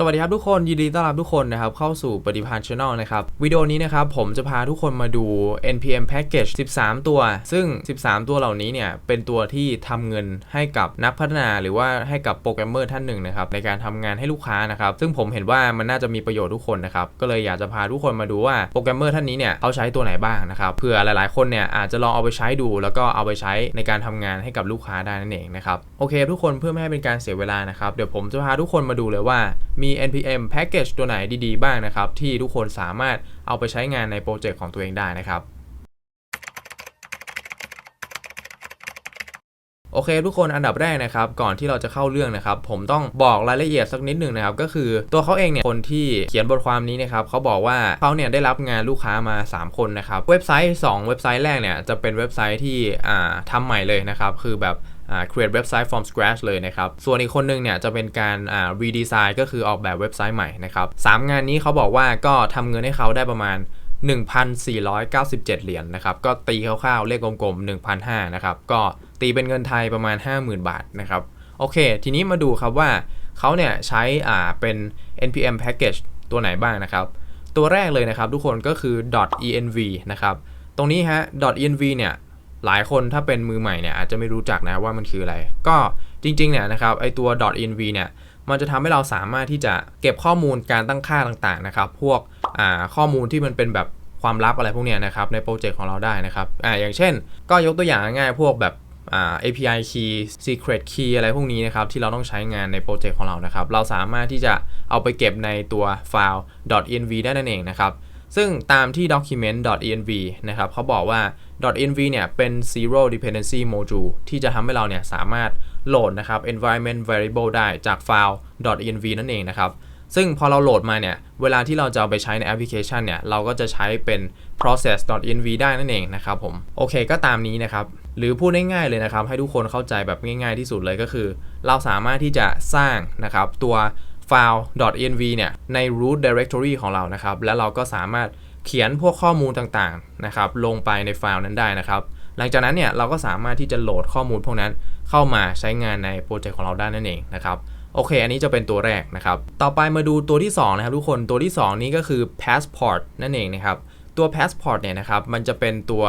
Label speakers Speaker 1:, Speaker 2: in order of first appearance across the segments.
Speaker 1: สวัสดีครับทุกคนยินดีต้อนรับทุกคนนะครับเข้าสู่ปฏิพันธ์ Channel นะครับวิดีโอนี้นะครับผมจะพาทุกคนมาดู NPM Package 13 ตัว ซึ่ง 13 ตัวเหล่านี้เนี่ยเป็นตัวที่ทำเงินให้กับนักพัฒนาหรือว่าให้กับโปรแกรมเมอร์ท่านหนึ่งนะครับในการทำงานให้ลูกค้านะครับซึ่งผมเห็นว่ามันน่าจะมีประโยชน์ทุกคนนะครับก็เลยอยากจะพาทุกคนมาดูว่าโปรแกรมเมอร์ท่านนี้เนี่ยเขาใช้ตัวไหนบ้างนะครับเผื่อหลายๆ คนเนี่ยอาจจะลองเอาไปใช้ดู แล้วก็เอาไปใช้ในการทำงานให้กับลูกค้าได้นั่นเองนะครับโอเค ทุกคนเพื่อไม่ให้เป็นการเสียเวลานะครับเดี๋ยวผมจะพาทุกคนมาดูเลยว่ามี NPM Package ตัวไหนดีๆ บ้างนะครับ ที่ทุกคนสามารถเอาไปใช้งานในโปรเจกต์ของตัวเองได้นะครับ โอเคทุกคนอันดับแรกนะครับ ก่อนที่เราจะเข้าเรื่องนะครับ ผมต้องบอกรายละเอียดสักนิดหนึ่งนะครับ ก็คือตัวเขาเองเนี่ยคนที่เขียนบทความนี้นะครับเขาบอกว่าเขาเนี่ยได้รับงานลูกค้ามา 3 คนนะครับ เว็บไซต์ 2 เว็บไซต์แรกเนี่ยจะเป็นเว็บไซต์ที่อ่าทำใหม่เลยนะครับคือแบบ create เว็บไซต์ from scratch เลยนะครับ ส่วนอีกคนนึงเนี่ยจะเป็นการ redesign ก็คือออกแบบเว็บไซต์ใหม่นะครับสามงานนี้เขาบอกว่าก็ทำเงินให้เขาได้ประมาณ 1,497 เหรียญนะครับ ก็ตีคร่าวๆ เลขกลมๆ 1,500นะครับ ก็ตีเป็นเงินไทยประมาณ 50,000 บาทนะครับ โอเค ทีนี้มาดูครับว่าเขาเนี่ยใช้อ่าเป็น npm package ตัวไหนบ้างนะครับ ตัวแรกเลยนะครับทุกคนก็คือ .env นะครับ ตรงนี้ฮะ .env เนี่ย หลายคนถ้าเป็นมือใหม่เนี่ยอาจจะไม่รู้จักนะว่ามันคืออะไร ก็จริงๆเนี่ยนะครับไอตัว .env เนี่ยมันจะทำให้เราสามารถที่จะเก็บข้อมูลการตั้งค่าต่างๆนะครับ พวกข้อมูลที่มันเป็นแบบความลับอะไรพวกเนี้ยนะครับในโปรเจกต์ของเราได้นะครับอ่าอย่างเช่น ก็ยกตัวอย่างง่ายๆพวกแบบ API key secret key อะไรพวกนี้นะครับที่เราต้องใช้งานในโปรเจกต์ของเรานะครับ เราสามารถที่จะเอาไปเก็บในตัวไฟล์ .env ได้นั่นเองนะครับ ซึ่งตามที่ document .env นะครับเขาบอกว่า .env เนี่ยเป็น zero dependency module ที่จะทำให้เราเนี่ยสามารถโหลดนะครับ environment variable ได้จากไฟล์ .env นั่นเองนะครับ ซึ่งพอเราโหลดมาเนี่ย เวลาที่เราจะเอาไปใช้ในแอปพลิเคชันเนี่ย เราก็จะใช้เป็น process.env ได้นั่นเองนะครับผม โอเคก็ตามนี้นะครับ หรือพูดง่ายๆเลยนะครับ ให้ทุกคนเข้าใจแบบง่ายๆที่สุดเลยก็คือ เราสามารถที่จะสร้างนะครับตัวไฟล์ .env เนี่ยใน root directory ของเรานะครับ แล้วเราก็สามารถ เขียนพวกข้อมูลต่างๆนะครับลงไปในไฟล์นั้นได้นะครับ หลังจากนั้นเนี่ยเราก็สามารถที่จะโหลดข้อมูลพวกนั้นเข้ามาใช้งานในโปรเจกต์ของเราได้นั่นเองนะครับโอเค อันนี้จะเป็นตัวแรกนะครับ ต่อไปมาดูตัวที่ 2 นะครับทุกคน ตัวที่ 2 นี้ก็คือ passport นั่นเองนะครับ ตัว passport เนี่ยนะครับ มันจะเป็นตัว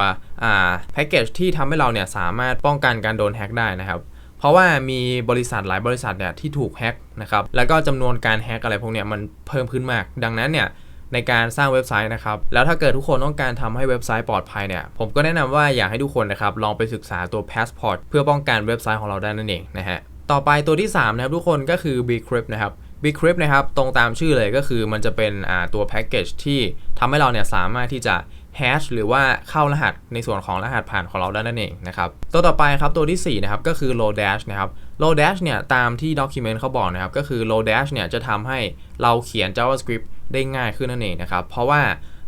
Speaker 1: แพ็กเกจที่ทำให้เราเนี่ยสามารถป้องกันการโดนแฮ็กได้นะครับ เพราะว่ามีบริษัทหลายบริษัทเนี่ยที่ถูกแฮ็กนะครับ แล้วก็จำนวนการแฮ็กอะไรพวกเนี้ยมันเพิ่มขึ้นมาก ดังนั้นเนี่ย ในการสร้างเว็บไซต์นะครับ แล้วถ้าเกิดทุกคนต้องการทำให้เว็บไซต์ปลอดภัยเนี่ย ผมก็แนะนำว่าอยากให้ทุกคนนะครับลองไปศึกษาตัว Passport เพื่อป้องกันเว็บไซต์ของเราได้นั่นเองนะฮะ ต่อไปตัวที่ 3 นะครับทุกคนก็คือ Bcrypt นะครับ Bcrypt นะครับตรงตามชื่อเลยก็คือมันจะเป็นตัวแพ็กเกจที่ทำให้เราเนี่ยสามารถที่จะแฮชหรือว่าเข้ารหัสในส่วนของรหัสผ่านของเราได้นั่นเองนะครับตัวต่อไปครับตัวที่ 4 นะครับก็คือ low dash นะครับ low dash เนี่ยตามที่ document เขาบอกนะครับก็คือ low dash เนี่ยจะทำให้เราเขียน JavaScript ได้ง่ายขึ้นนั่นเองนะครับ เพราะว่า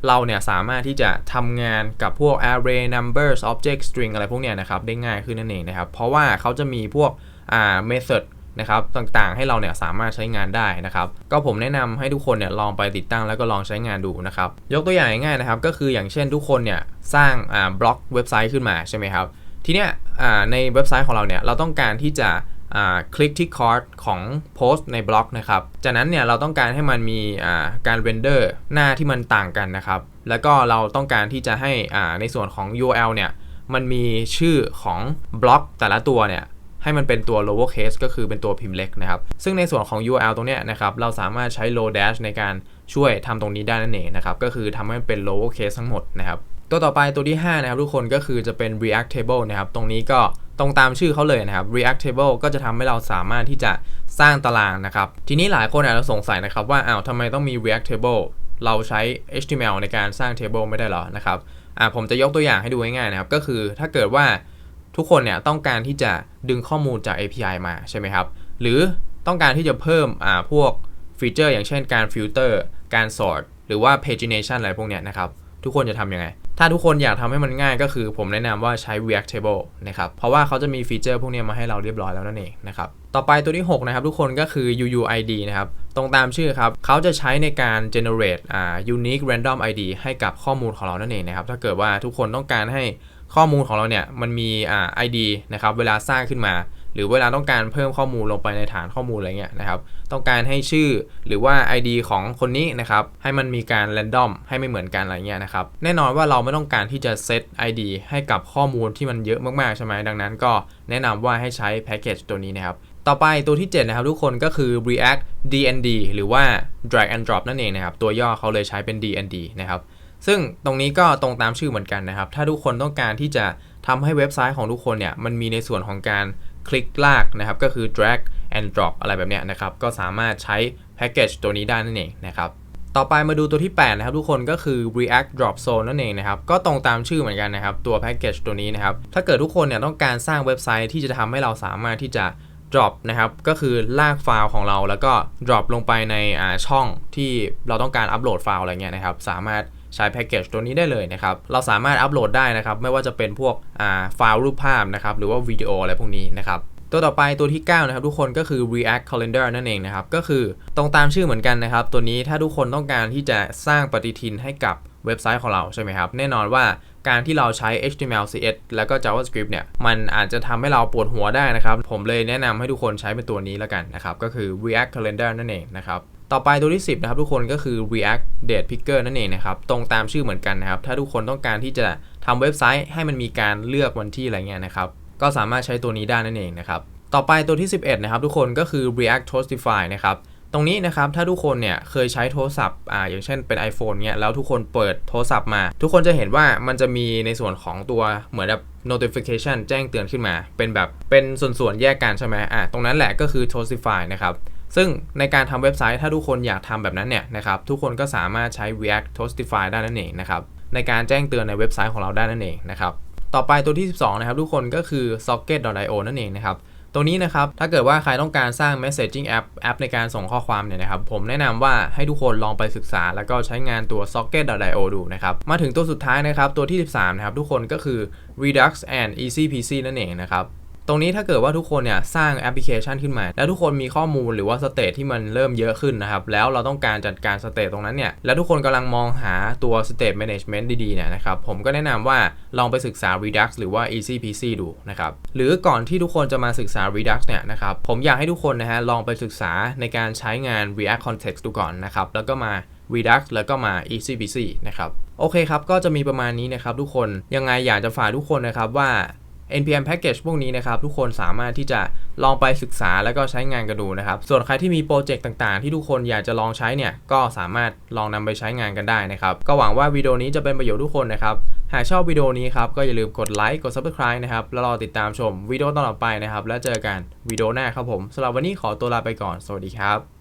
Speaker 1: เราเนี่ยสามารถที่จะทำงานกับพวก array numbers object string อะไรพวกเนี้ยนะครับได้ง่ายขึ้นนั่นเองนะครับ เพราะว่าเขาจะมีพวกอ่า method นะครับต่างๆให้เราเนี่ยสามารถใช้งานได้นะครับ ก็ผมแนะนำให้ทุกคนเนี่ยลองไปติดตั้งแล้วก็ลองใช้งานดูนะครับ ยกตัวอย่างง่ายๆนะครับ ก็คืออย่างเช่นทุกคนเนี่ยสร้างอ่าบล็อกเว็บไซต์ขึ้นมาใช่ไหมครับ ทีเนี้ยอ่าในเว็บไซต์ของเราเนี่ยเราต้องการที่จะ คลิกที่คอร์ดของโพสต์ในบล็อกนะครับ จากนั้นเนี่ยเราต้องการให้มันมีการเรนเดอร์หน้าที่มันต่างกันนะครับ แล้วก็เราต้องการที่จะให้ในส่วนของ URL เนี่ยมันมีชื่อของบล็อกแต่ละตัวเนี่ยให้มันเป็นตัว lower case ก็คือเป็นตัวพิมพ์เล็กนะครับ ซึ่งในส่วนของ URL ตรงเนี้ยนะครับ เราสามารถใช้ low dash ในการช่วยทำตรงนี้ได้นั่นเองนะครับ ก็คือทำให้มันเป็น lower case ทั้งหมดนะครับ ตัวต่อไปตัวที่ 5 นะครับทุกคนก็คือจะเป็น react table นะครับ ตรงนี้ก็ ตรงตามชื่อเขาเลยนะครับ react table ก็จะทำให้เราสามารถที่จะสร้างตารางนะครับ ทีนี้หลายคนอาจจะสงสัยนะครับว่าอ้าวทำไมต้องมี react table เราใช้ HTML ในการสร้าง table ไม่ได้หรอนะครับอ่าผมจะยกตัวอย่างให้ดูง่ายๆนะครับ ก็คือถ้าเกิดว่าทุกคนเนี่ยต้องการที่จะดึงข้อมูลจาก API มาใช่ไหมครับ หรือต้องการที่จะเพิ่มอ่าพวกฟีเจอร์ อย่างเช่นการฟิลเตอร์ การ sort หรือว่า pagination อะไรพวกเนี้ยนะครับ ทุกคนจะทำยังไง ถ้าทุกคนอยากทำให้มันง่ายก็คือผมแนะนำว่าใช้ React Table นะครับ เพราะว่าเขาจะมีฟีเจอร์พวกนี้มาให้เราเรียบร้อยแล้วนั่นเองนะครับ ต่อไปตัวที่ 6 นะครับทุกคนก็คือ UUID นะครับ ตรงตามชื่อครับ เขาจะใช้ในการ generate อ่า unique random ID ให้กับข้อมูลของเรานั่นเองนะครับ ถ้าเกิดว่าทุกคนต้องการให้ข้อมูลของเราเนี่ยมันมีอ่า ID นะครับ เวลาสร้างขึ้นมา หรือเวลาต้องการเพิ่มข้อมูลลงไปในฐานข้อมูลอะไรเงี้ยนะครับ ต้องการให้ชื่อหรือว่า ID ของคนนี้นะครับให้มันมีการ random ให้ไม่เหมือนกันอะไรเงี้ยนะครับแน่นอนว่าเราไม่ต้องการที่จะเซต ID ให้กับข้อมูลที่มันเยอะมากๆใช่ไหมดังนั้นก็แนะนำว่าให้ใช้แพ็กเกจตัวนี้นะครับต่อไปตัวที่ 7 นะครับทุกคนก็คือ React DND หรือว่า Drag and Drop นั่นเองนะครับ ตัวย่อเขาเลยใช้เป็น DND นะครับ ซึ่งตรงนี้ก็ตรงตามชื่อเหมือนกันนะครับ ถ้าทุกคนต้องการที่จะทำให้เว็บไซต์ของทุกคนเนี่ย มันมีในส่วนของการ คลิกลากนะครับ ก็คือ drag and drop อะไรแบบเนี้ยนะครับ ก็สามารถใช้แพ็กเกจตัวนี้ได้นั่นเองนะครับ ต่อไปมาดูตัวที่ 8 นะครับทุกคนก็คือ React Drop Zone นั่นเองนะครับ ก็ตรงตามชื่อเหมือนกันนะครับ ตัวแพ็กเกจตัวนี้นะครับ ถ้าเกิดทุกคนเนี่ยต้องการสร้างเว็บไซต์ที่จะทำให้เราสามารถที่จะ drop นะครับ ก็คือลากไฟล์ของเราแล้วก็ drop ลงไปในช่องที่เราต้องการอัปโหลดไฟล์อะไรเงี้ยนะครับ สามารถ ใช้แพ็กเกจตัวนี้ได้เลยนะครับ เราสามารถอัปโหลดได้นะครับ ไม่ว่าจะเป็นพวกไฟล์รูปภาพนะครับ หรือว่าวิดีโออะไรพวกนี้นะครับตัวต่อไปตัวที่ 9 นะครับ ทุกคนก็คือ React Calendar นั่นเองนะครับ ก็คือตรงตามชื่อเหมือนกันนะครับ ตัวนี้ถ้าทุกคนต้องการที่จะสร้างปฏิทินให้กับเว็บไซต์ของเราใช่ไหมครับ แน่นอนว่าการที่เราใช้ HTML CSS แล้วก็ JavaScript เนี่ย มันอาจจะทำให้เราปวดหัวได้นะครับ ผมเลยแนะนำให้ทุกคนใช้เป็นตัวนี้แล้วกันนะครับ ก็คือ React Calendar นั่นเองนะครับ ต่อไปตัวที่ 10 นะครับทุกคนก็คือ React Date Picker นั่นเองนะครับ ตรงตามชื่อเหมือนกันนะครับ ถ้าทุกคนต้องการที่จะทำเว็บไซต์ให้มันมีการเลือกวันที่อะไรเงี้ยนะครับ ก็สามารถใช้ตัวนี้ได้นั่นเองนะครับ ต่อไปตัวที่ 11 นะครับทุกคนก็คือ React Toastify นะครับตรงนี้นะครับถ้าทุกคนเนี่ยเคยใช้โทรศัพท์อ่าอย่างเช่นเป็น iPhone เนี่ยแล้วทุกคนเปิดโทรศัพท์มา ทุกคนจะเห็นว่ามันจะมีในส่วนของตัวเหมือนแบบ notification แจ้งเตือนขึ้นมา เป็นแบบเป็นส่วนๆแยกกันใช่ไหมอ่าตรงนั้นแหละก็คือ Toastify นะครับ ซึ่งในการทำเว็บไซต์ถ้าทุกคนอยากทำแบบนั้นเนี่ยนะครับทุกคนก็สามารถใช้ React Toastify ได้นั่นเองนะครับในการแจ้งเตือนในเว็บไซต์ของเราได้นั่นเองนะครับต่อไปตัวที่ 12 นะครับทุกคนก็คือ socket.io นั่นเองนะครับตรงนี้นะครับ ถ้าเกิดว่าใครต้องการสร้าง messaging app แอปในการส่งข้อความเนี่ยนะครับ ผมแนะนำว่าให้ทุกคนลองไปศึกษา แล้วก็ใช้งานตัว socket.io ดูนะครับ มาถึงตัวสุดท้ายนะครับ ตัวที่ 13 นะครับ ทุกคนก็คือ redux and easy pc นั่นเองนะครับ รงนี้ถ้าเกิดว่าทุกคนเนี่ยสร้างแอปพลิเคชันขึ้นมา แล้วทุกคนมีข้อมูลหรือว่าสเตทที่มันเริ่มเยอะขึ้นนะครับแล้วเราต้องการจัดการสเตทตรงนั้นเนี่ยแล้วทุกคนกำลังมองหาตัวสเตทแมネจเมนต์ดีๆเนี่ยนะครับผมก็แนะนำว่าลองไปศึกษา Redux หรือว่า Easy PC ดูนะครับหรือก่อนที่ทุกคนจะมาศึกษา Redux เนี่ยนะครับผมอยากให้ทุกคนนะฮะลองไปศึกษาในการใช้งาน React Context ดูก่อนนะครับแล้วก็มา Redux แล้วก็มา Easy PC นะครับ โอเคครับ ก็จะมีประมาณนี้นะครับทุกคน ยังไงอยากจะฝากทุกคนนะครับว่า npm package พวกนี้นะครับทุกคนสามารถที่จะลองไปศึกษาแล้วก็ใช้งานกันดูนะครับ ส่วนใครที่มีโปรเจกต์ต่างๆ ที่ทุกคนอยากจะลองใช้เนี่ยก็สามารถลองนำไปใช้งานกันได้นะครับ ก็หวังว่าวิดีโอนี้จะเป็นประโยชน์ทุกคนนะครับ หากชอบวิดีโอนี้ครับก็อย่าลืมกดไลค์กด subscribe นะครับแล้วรอติดตามชมวิดีโอต่อไปนะครับแล้วเจอกันวิดีโอหน้าครับผมสำหรับวันนี้ขอตัวลาไปก่อนสวัสดีครับ